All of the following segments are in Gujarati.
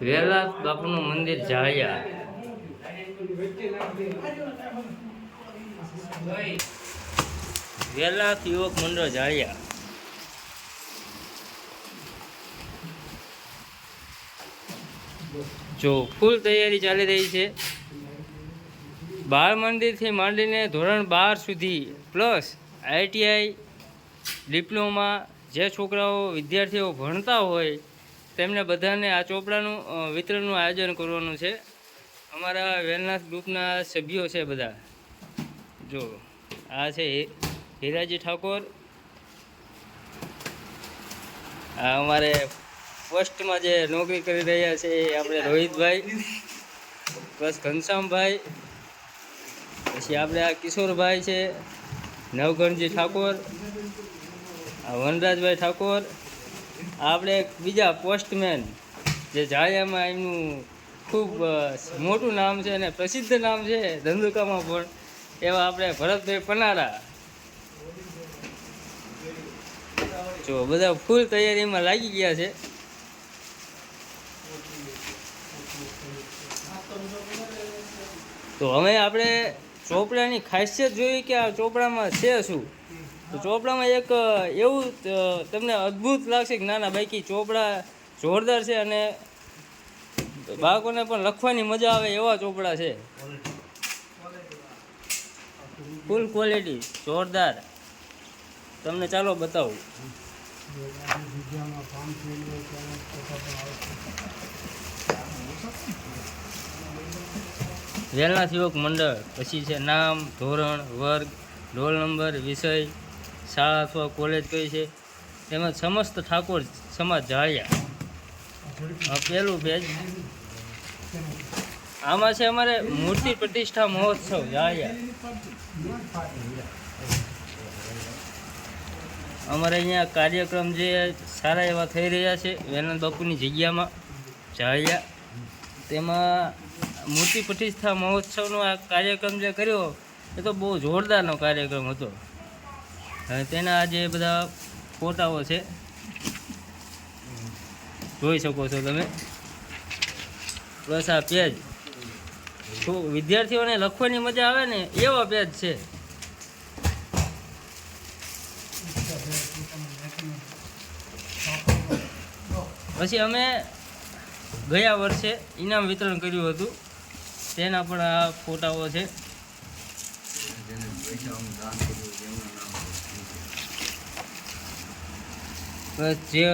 વેલા બાપુનું મંદિર જાળ્યા વેલા યુવક મંડળ જાળ્યા જો ફૂલ તૈયારી ચાલી રહી છે. બાળ મંદિરથી માંડીને ધોરણ બાર સુધી, પ્લસ આઈટીઆઈ, ડિપ્લોમા જે છોકરાઓ વિદ્યાર્થીઓ ભણતા હોય, તેમને બધાને આ ચોપડાનું વિતરણનું આયોજન કરવાનું છે. અમારા વેલનાથ ગ્રુપના સભ્યો છે બધા. જો, આ છે હીરાજી ઠાકોર. આ અમારે પોસ્ટમાં જે નોકરી કરી રહ્યા છે એ આપણે રોહિતભાઈ, પ્લસ ઘનશ્યામભાઈ, પછી આપણે આ કિશોરભાઈ છે નવગણજી ઠાકોર. વનરાજભાઈ ઠાકોર, આપણે બીજા પોસ્ટમેન, જે જાળિયામાં એમનું ખૂબ મોટું નામ છે અને પ્રસિદ્ધ નામ છે, ધંધુકામાં પણ, એવા આપણે ભરતભાઈ પનારા. જો, બધા ફૂલ તૈયારીમાં લાગી ગયા છે. તો હવે આપણે ચોપડાની ખાસિયત જોઈ કે આ ચોપડામાં છે શું? તો ચોપડામાં એક એવું તમને અદ્ભુત લાગશે કે નાના બાકી ચોપડા જોરદાર છે અને બાળકોને પણ લખવાની મજા આવે એવા ચોપડા છે. ફૂલ ક્વોલિટી જોરદાર. તમને ચાલો બતાવું. વેલનાથ યુવક મંડળ, પછી છે નામ, ધોરણ, વર્ગ, રોલ નંબર, વિષય શાળા અથવા કોલેજ કઈ છે તેમજ સમસ્ત ઠાકોર સમાજ જાળ્યા. પેલું પેજ આમાં છે અમારે મૂર્તિ પ્રતિષ્ઠા મહોત્સવ જાળ્યા. અમારે અહીંયા કાર્યક્રમ જે સારા એવા થઈ રહ્યા છે વેનંદ બાપુની જગ્યામાં જાળ્યા. તેમાં મૂર્તિ પ્રતિષ્ઠા મહોત્સવનો આ કાર્યક્રમ જે કર્યો, એ તો બહુ જોરદારનો કાર્યક્રમ હતો. હવે તેના આજે બધા ફોટાઓ છે, જોઈ શકો છો તમે. બસ આ પેજ. વિદ્યાર્થીઓને લખવાની મજા આવે ને, એવા પેજ છે. પછી અમે ગયા વર્ષે ઇનામ વિતરણ કર્યું હતું. તેના પણ આ ફોટાઓ છે. જે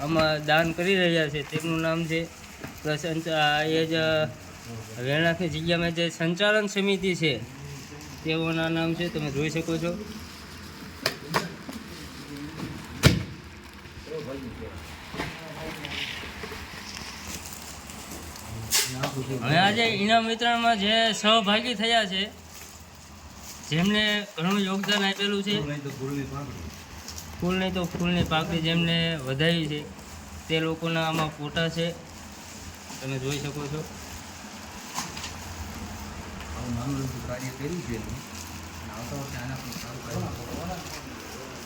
આમાં દાન કરી રહ્યા છે તેમનું નામ છે પ્લસ એ જ વેણાથી જગ્યામાં જે સંચાલન સમિતિ છે, તેઓના નામ છે, તમે જોઈ શકો છો. હવે આજે ઇનામ વિતરણમાં જે સહભાગી થયા છે, જેમને ઘણું યોગદાન આપેલું છે. ફૂલ નહીં તો ફૂલની પાકડી જેમને વધાવી છે. તે લોકોના આમાં ફોટા છે. તમે જોઈ શકો છો.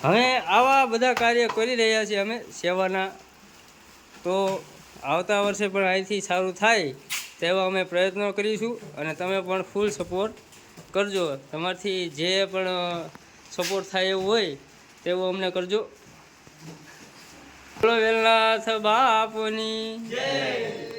હવે આવા બધા કાર્ય કરી રહ્યા છીએ અમે સેવાના. તો આવતા વર્ષે પણ અહીંથી સારું થાય તેવા અમે પ્રયત્નો કરીશું અને તમે પણ ફૂલ સપોર્ટ કરજો. તમારથી જે પણ સપોર્ટ થાય એવું હોય એવું અમને કરજો. વેલનાથ બાપુની. જય.